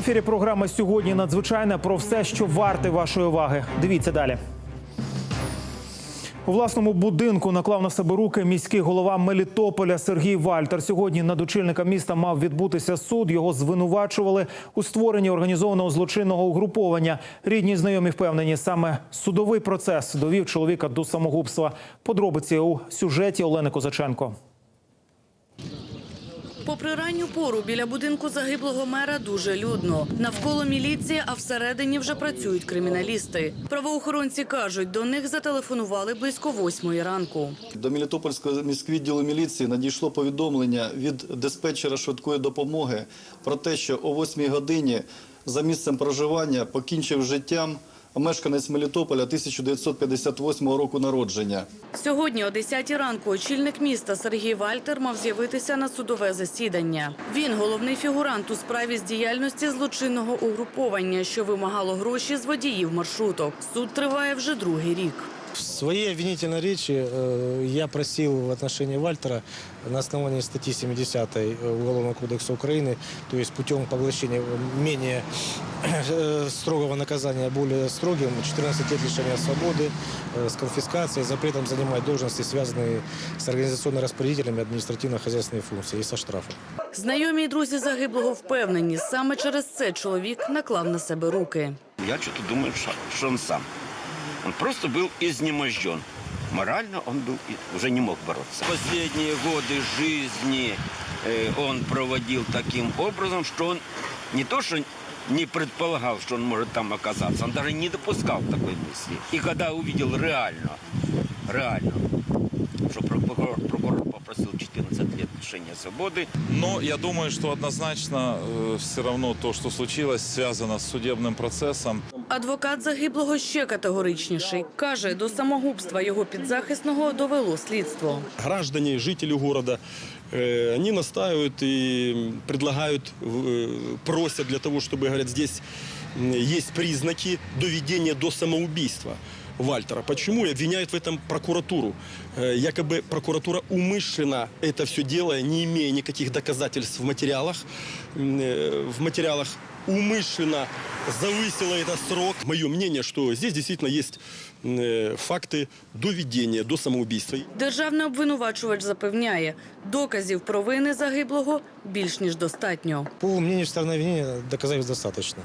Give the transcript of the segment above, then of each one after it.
ефірі програма сьогодні надзвичайна про все, що варте вашої уваги. Дивіться далі. У власному будинку наклав на себе руки міський голова Мелітополя Сергій Вальтер. Сьогодні над очільника міста мав відбутися суд. Його звинувачували у створенні організованого злочинного угруповання. Рідні знайомі впевнені, саме судовий процес довів чоловіка до самогубства. Подробиці у сюжеті Олени Козаченко. Попри ранню пору біля будинку загиблого мера дуже людно. Навколо міліція, а всередині вже працюють криміналісти. Правоохоронці кажуть, до них зателефонували близько восьмої ранку. До Мелітопольського міськвідділу міліції надійшло повідомлення від диспетчера швидкої допомоги про те, що о 8 годині за місцем проживання покінчив життям мешканець Мелітополя 1958 року народження. Сьогодні о 10 ранку очільник міста Сергій Вальтер мав з'явитися на судове засідання. Він головний фігурант у справі з діяльності злочинного угруповання, що вимагало гроші з водіїв маршруток. Суд триває вже другий рік. В своей обвинительной речи э, я просил в отношении Вальтера на основании статьи 70 Уголовного кодекса Украины, то есть путем поглощения менее э, строгого наказания более строгим, 14 лет лишения свободы э, с конфискацией, запретом занимать должности, связанные с организационно-распорядительными административно-хозяйственными функциями и со штрафом. Знайомі й друзі загиблого впевнені, саме через це чоловік наклав на себе руки. Я что-то думаю, что, что он сам. Он просто был изнеможден. Морально он был уже не мог бороться. Последние годы жизни э, он проводил таким образом, что он не то что не предполагал, что он может там оказаться, он даже не допускал такой мысли. И когда увидел реально, реально, что прокурор, прокурор попросил 14 лет лишения свободы, Но я думаю, что однозначно все равно то, что случилось, связано с судебным процессом. Адвокат загиблого ще категоричніший. Каже, до самогубства його підзахисного довело слідство. граждане, жители города, э, они настаивают и предлагают, э, просят для того, чтобы, говорят, здесь м, есть признаки доведения до самоубийства Вальтера. Почему? И обвиняют в этом прокуратуру. Э, Якобы прокуратура умышленно это все делая, не имея никаких доказательств в материалах, м, э, в материалах умышленно завысила этот срок. Мое мнение, что здесь действительно есть м, э, факты доведения до самоубийства. Державний обвинувачувач запевняє, доказів провини загиблого більш ніж достатньо. По мнению стороны обвинения доказательств достаточно.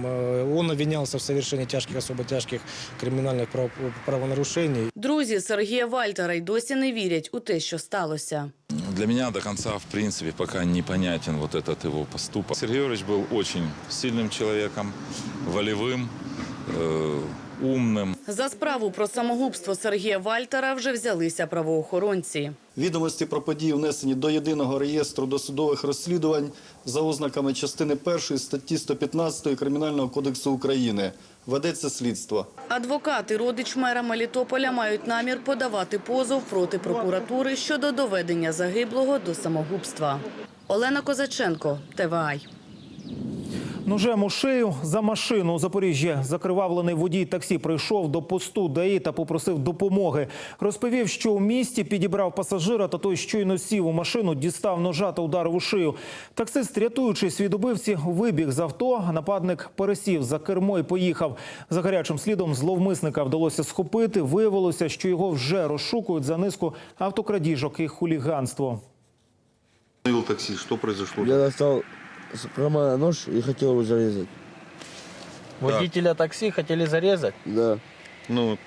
М, э, Он обвинялся в совершении тяжких, особо тяжких криминальных прав- правонарушений. Друзі Сергія Вальтера й досі не вірять у те, що сталося. Для меня до конца, в принципе, пока непонятен вот этот его поступок. Сергей Юрьевич был очень сильным человеком, волевым, э, умным. За справу про самогубство Сергія Вальтера вже взялися правоохоронці. Відомості про події внесені до єдиного реєстру досудових розслідувань за ознаками частини 1 статті 115 Кримінального кодексу України. Ведеться слідство. Адвокат і родич мера Мелітополя мають намір подавати позов проти прокуратури щодо доведення загиблого до самогубства. Олена Козаченко, ТВАЙ. Ножем у шию за машину у Запоріжжі закривавлений водій таксі прийшов до посту ДАІ та попросив допомоги. Розповів, що у місті підібрав пасажира, та той щойно сів у машину, дістав ножа та ударив у шию. Таксист, рятуючись від убивці, вибіг з авто. Нападник пересів за кермо і поїхав. За гарячим слідом зловмисника вдалося схопити. Виявилося, що його вже розшукують за низку автокрадіжок і хуліганство. Такси, что произошло? Я достал с кармана нож и хотел его зарезать. Водителя такси хотели зарезать? Да. Ну,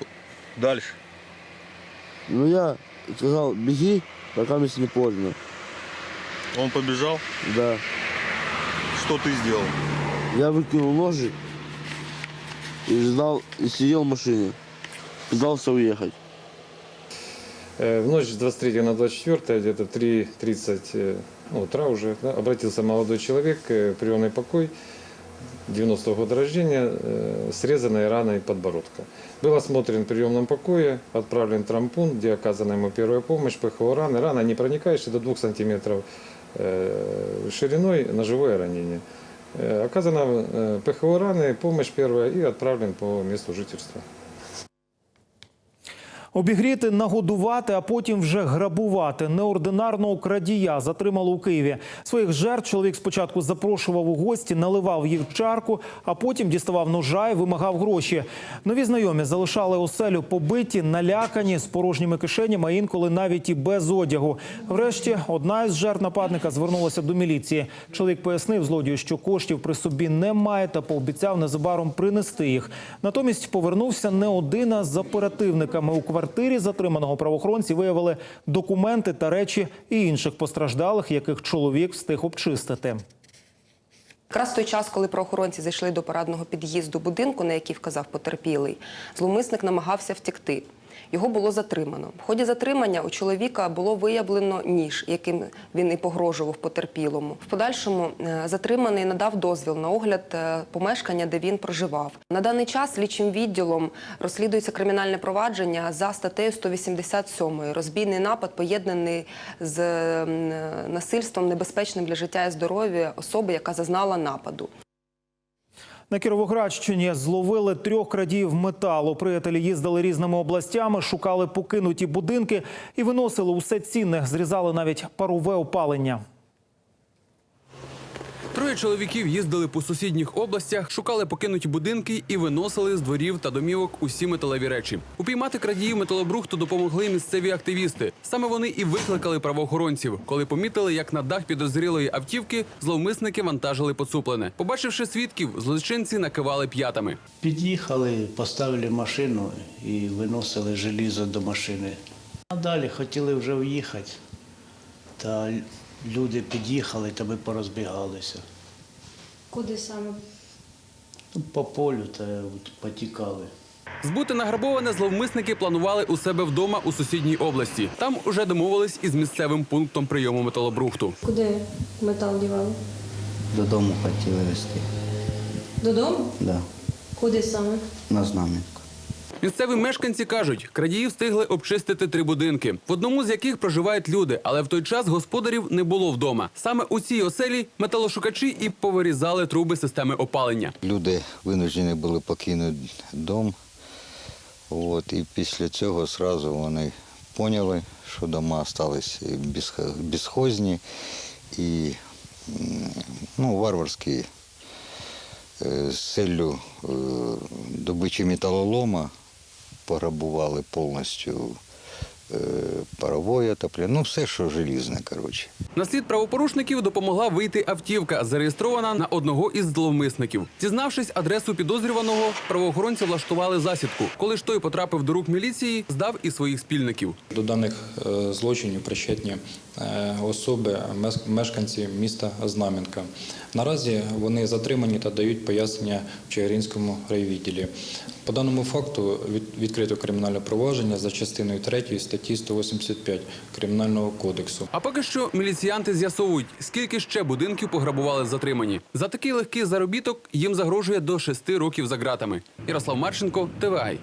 дальше. Ну я сказал, беги, пока мне не поздно. Он побежал. Да. Что ты сделал? Я выкинул ножи и ждал, и сидел в машине. Пытался уехать. Э, В ночь с 23 на 24, где-то 3.30 э, ну, утра уже, да, обратился молодой человек, э, приемный покой, 90-го года рождения, э, срезанной раной подбородка. Был осмотрен в приемном покое, отправлен в травмпункт, где оказана ему первая помощь, ПХО раны. Рана не проникающая до 2 сантиметров э, шириной, ножевое ранение. Э, Оказана э, ПХО раны, помощь первая и отправлен по месту жительства. Обігріти, нагодувати, а потім вже грабувати. Неординарного крадія затримали у Києві. Своїх жертв чоловік спочатку запрошував у гості, наливав їх чарку, а потім діставав ножа і вимагав гроші. Нові знайомі залишали оселю побиті, налякані, з порожніми кишенями, а інколи навіть і без одягу. Врешті одна із жертв нападника звернулася до міліції. Чоловік пояснив злодію, що коштів при собі немає та пообіцяв незабаром принести їх. Натомість повернувся не один, а з оперативниками. У квартирі затриманого правоохоронці виявили документи та речі і інших постраждалих, яких чоловік встиг обчистити. Якраз той час, коли правоохоронці зайшли до парадного під'їзду будинку, на який вказав потерпілий, зловмисник намагався втекти. Його було затримано. В ході затримання у чоловіка було виявлено ніж, яким він і погрожував потерпілому. В подальшому е, затриманий надав дозвіл на огляд е, помешкання, де він проживав. На даний час слідчим відділом розслідується кримінальне провадження за статтею 187 розбійний напад, поєднаний з насильством небезпечним для життя і здоров'я особи, яка зазнала нападу. На Кіровоградщині зловили трьох крадіїв металу. Приятелі їздили різними областями, шукали покинуті будинки і виносили усе цінне. Зрізали навіть парове опалення. Троє чоловіків їздили по сусідніх областях, шукали покинуті будинки і виносили з дворів та домівок усі металеві речі. Упіймати крадіїв металобрухту допомогли місцеві активісти. Саме вони і викликали правоохоронців, коли помітили, як на дах підозрілої автівки зловмисники вантажили поцуплене. Побачивши свідків, злочинці накивали п'ятами. Під'їхали, поставили машину і виносили желізо до машини. А далі хотіли вже в'їхати. Та люди під'їхали, та ми порозбігалися. Куди саме? Ну, По полю та потікали. Збути награбоване зловмисники планували у себе вдома у сусідній області. Там уже домовились із місцевим пунктом прийому металобрухту. Куди метал дівали? Додому хотіли везти. Додому? Да, Куди саме? на знам'янку. Місцеві мешканці кажуть, крадії встигли обчистити три будинки, в одному з яких проживають люди, але в той час господарів не було вдома. Саме у цій оселі металошукачі і повирізали труби системи опалення. Люди винуждені були покинути дом. От, і після цього одразу вони поняли, що дома залишилися безхозні і ну, варварські е, з целлю е, добичі металолома пограбували повністю е, парової отоплення, ну все, що желізне, коротше. На слід правопорушників допомогла вийти автівка, зареєстрована на одного із зловмисників. Дізнавшись адресу підозрюваного, правоохоронці влаштували засідку. Коли ж той потрапив до рук міліції, здав і своїх спільників. До даних е, злочинів причетні е, особи, мешканці міста Знам'янка. Наразі вони затримані та дають пояснення в Чигиринському райвідділі. По даному факту від- відкрито кримінальне провадження за частиною 3 статті 185 Кримінального кодексу. А поки що міліціянти з'ясовують, скільки ще будинків пограбували затримані. За такий легкий заробіток їм загрожує до шести років за ґратами. Ярослав Марченко, ТВАЙ.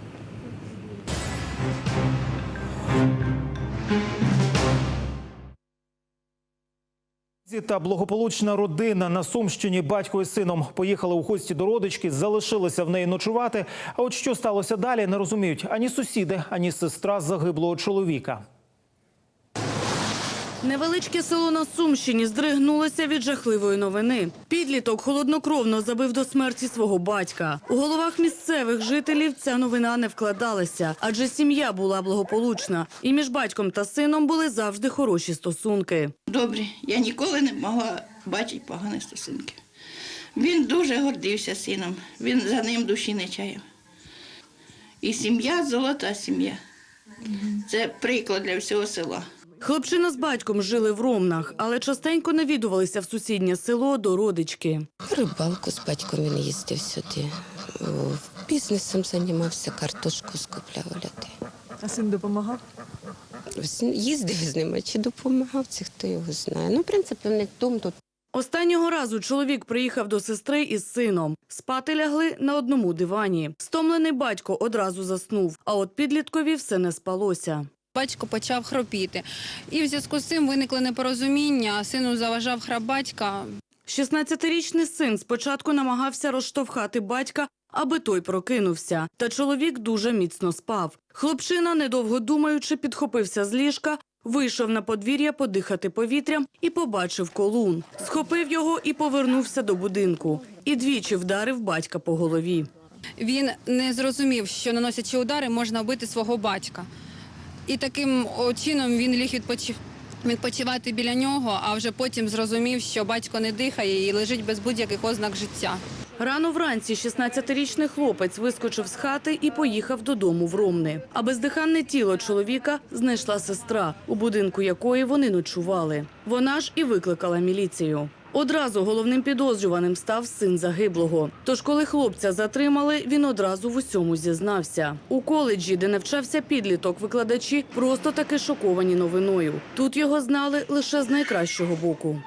Та благополучна родина на Сумщині батько із сином поїхали у гості до родички, залишилися в неї ночувати. А от що сталося далі, не розуміють ані сусіди, ані сестра загиблого чоловіка. Невеличке село на Сумщині здригнулося від жахливої новини. Підліток холоднокровно забив до смерті свого батька. У головах місцевих жителів ця новина не вкладалася, адже сім'я була благополучна. І між батьком та сином були завжди хороші стосунки. Добре, я ніколи не могла бачити погані стосунки. Він дуже гордився сином, він за ним душі не чаяв. І сім'я золота сім'я. Це приклад для всього села. Хлопчина з батьком жили в Ромнах, але частенько навідувалися в сусіднє село до родички. Рибалку з батьком він їздив сюди. Бізнесом займався, картошку скупляв людей. А син допомагав? Їздив з ними чи допомагав, це хто його знає. Ну, в принципі, в них дом тут Останнього разу чоловік приїхав до сестри із сином. Спати лягли на одному дивані. Стомлений батько одразу заснув, а от підліткові все не спалося. Батько почав хропіти. І в зв'язку з цим виникли непорозуміння. Сину заважав храп батька. 16-річний син спочатку намагався розштовхати батька, аби той прокинувся. Та чоловік дуже міцно спав. Хлопчина, недовго думаючи, підхопився з ліжка, вийшов на подвір'я подихати повітрям і побачив колун. Схопив його і повернувся до будинку. І двічі вдарив батька по голові. Він не зрозумів, що наносячи удари, можна вбити свого батька. І таким чином він ліг відпочив... відпочивати біля нього, а вже потім зрозумів, що батько не дихає і лежить без будь-яких ознак життя. Рано вранці 16-річний хлопець вискочив з хати і поїхав додому в Ромни. А бездиханне тіло чоловіка знайшла сестра, у будинку якої вони ночували. Вона ж і викликала міліцію. Одразу головним підозрюваним став син загиблого. Тож, коли хлопця затримали, він одразу в усьому зізнався. У коледжі, де навчався підліток, викладачі просто таки шоковані новиною. Тут його знали лише з найкращого боку.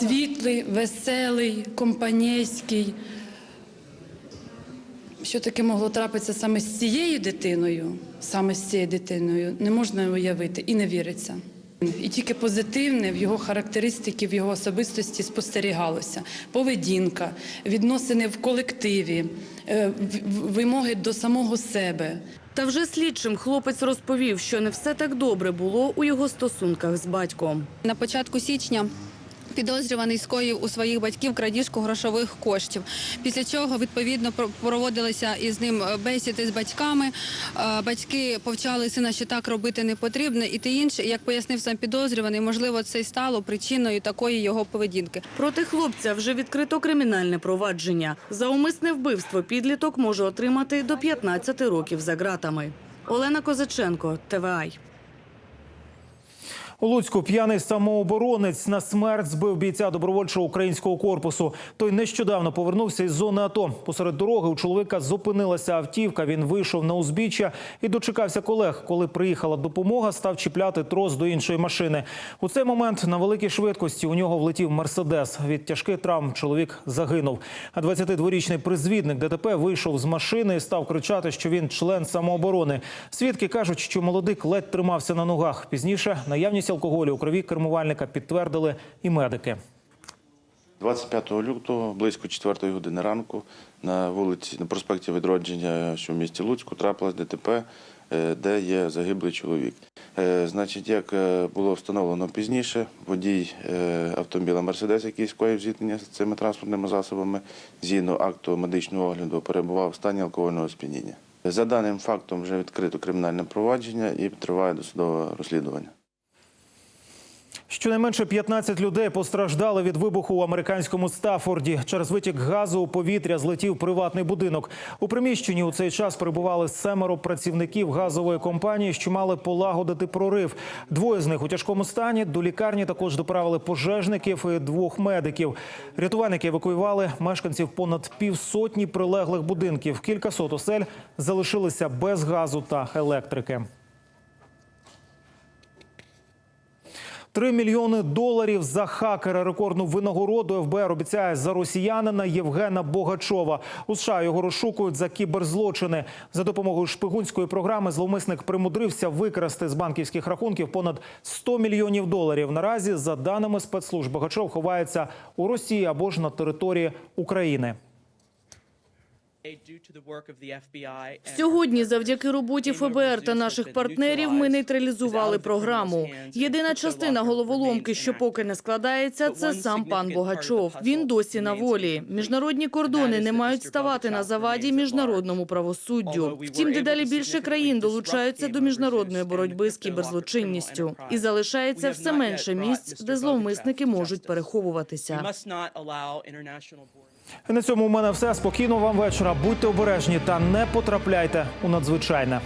Світлий, веселий, компанійський. Що таке могло трапитися саме з цією дитиною, саме з цією дитиною, не можна уявити і не віриться. І тільки позитивне в його характеристики, в його особистості спостерігалося. Поведінка, відносини в колективі, е, вимоги до самого себе. Та вже слідчим хлопець розповів, що не все так добре було у його стосунках з батьком. На початку січня підозрюваний скоїв у своїх батьків крадіжку грошових коштів. Після чого відповідно про- проводилися із ним е, бесіди з батьками. Е, Батьки повчали сина, що так робити не потрібно, і те інше, як пояснив сам підозрюваний, можливо, це й стало причиною такої його поведінки. Проти хлопця вже відкрито кримінальне провадження. За умисне вбивство підліток може отримати до 15 років за ґратами. Олена Козаченко, ТВАЙ. У Луцьку п'яний самооборонець на смерть збив бійця добровольчого українського корпусу. Той нещодавно повернувся із зони АТО. Посеред дороги у чоловіка зупинилася автівка. Він вийшов на узбіччя і дочекався колег. Коли приїхала допомога, став чіпляти трос до іншої машини. У цей момент на великій швидкості у нього влетів мерседес. Від тяжких травм чоловік загинув. А 22-річний призвідник ДТП вийшов з машини і став кричати, що він член самооборони. Свідки кажуть, що молодик ледь тримався на ногах. Пізніше наявність алкоголю у крові кермувальника підтвердили і медики. 25 лютого, близько 4 години ранку, на вулиці на проспекті Відродження, що в місті Луцьку, трапилось ДТП, е, де є загиблий чоловік. Е, Значить, як е, було встановлено пізніше, водій автомобіля Мерседес, який скоїв зіткнення з цими транспортними засобами, згідно акту медичного огляду, перебував в стані алкогольного сп'яніння. За даним фактом вже відкрито кримінальне провадження і триває досудове розслідування. Щонайменше 15 людей постраждали від вибуху у американському Стафорді. Через витік газу у повітря злетів приватний будинок. У приміщенні у цей час перебували семеро працівників газової компанії, що мали полагодити прорив. Двоє з них у тяжкому стані. До лікарні також доправили пожежників і двох медиків. Рятувальники евакуювали мешканців понад півсотні прилеглих будинків. Кількасот осель залишилися без газу та електрики. Три мільйони доларів за хакера. Рекордну винагороду ФБР обіцяє за росіянина Євгена Богачова. У США його розшукують за кіберзлочини. За допомогою шпигунської програми зловмисник примудрився викрасти з банківських рахунків понад 100 мільйонів доларів. Наразі, за даними спецслужб, Богачов ховається у Росії або ж на території України. Сьогодні, завдяки роботі ФБР та наших партнерів, ми нейтралізували програму. Єдина частина головоломки, що поки не складається, це сам пан Богачов. Він досі на волі. Міжнародні кордони не мають ставати на заваді міжнародному правосуддю. Втім, дедалі більше країн долучаються до міжнародної боротьби з кіберзлочинністю, і залишається все менше місць, де зловмисники можуть переховуватися. На цьому у мене все. Спокійного вам вечора. Будьте обережні та не потрапляйте у надзвичайне.